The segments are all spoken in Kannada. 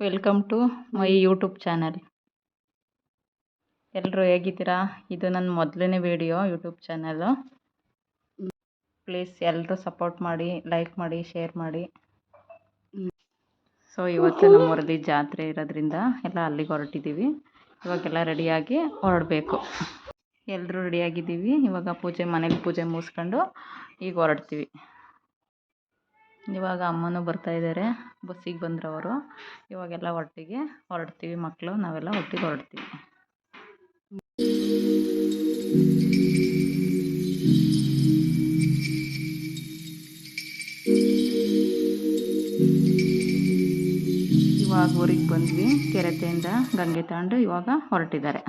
Welcome to my YouTube channel ಎಲ್ಲರೂ ಹೇಗಿದ್ದೀರಾ? ಇದು ನನ್ನ ಮೊದಲನೇ ವಿಡಿಯೋ ಯೂಟ್ಯೂಬ್ ಚಾನಲ್ಲು ಪ್ಲೀಸ್ ಎಲ್ಲರೂ ಸಪೋರ್ಟ್ ಮಾಡಿ ಲೈಕ್ ಮಾಡಿ ಶೇರ್ ಮಾಡಿ. ಸೊ ಇವತ್ತು ನಮ್ಮೂರಲ್ಲಿ ಜಾತ್ರೆ ಇರೋದ್ರಿಂದ ಎಲ್ಲ ಅಲ್ಲಿಗೆ ಹೊರಟಿದ್ದೀವಿ. ಇವಾಗೆಲ್ಲ ರೆಡಿಯಾಗಿ ಹೊರಡಬೇಕು. ಎಲ್ಲರೂ ರೆಡಿಯಾಗಿದ್ದೀವಿ ಇವಾಗ ಪೂಜೆ ಮನೇಲಿ ಪೂಜೆ ಮುಗಿಸ್ಕೊಂಡು ಈಗ ಹೊರಡ್ತೀವಿ. ಇವಾಗ ಅಮ್ಮನೂ ಬರ್ತಾ ಇದ್ದಾರೆ ಬಸ್ಸಿಗೆ ಬಂದ್ರು ಅವರು ಇವಾಗೆಲ್ಲ ಒಟ್ಟಿಗೆ ಹೊರಡ್ತೀವಿ ಮಕ್ಕಳು ನಾವೆಲ್ಲ ಒಟ್ಟಿಗೆ ಹೊರಡ್ತೀವಿ. ಇವಾಗ ಊರಿಗೆ ಬಂದ್ವಿ. ಕೆರೆತೆಯಿಂದ ಗಂಗೆ ತಗೊಂಡು ಇವಾಗ ಹೊರಟಿದ್ದಾರೆ.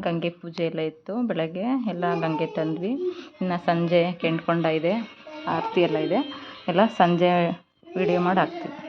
ಗಂಗೆ ಪೂಜೆ ಎಲ್ಲ ಇತ್ತು ಬೆಳಗ್ಗೆ. ಎಲ್ಲ ಗಂಗೆ ತಂದ್ವಿ. ಇನ್ನು ಸಂಜೆ ಕೆಂಡ್ಕೊಂಡ ಇದೆ. ಆರತಿ ಎಲ್ಲ ಇದೆ. ಎಲ್ಲ ಸಂಜೆ ವಿಡಿಯೋ ಮಾಡಿ ಹಾಕ್ತೀವಿ.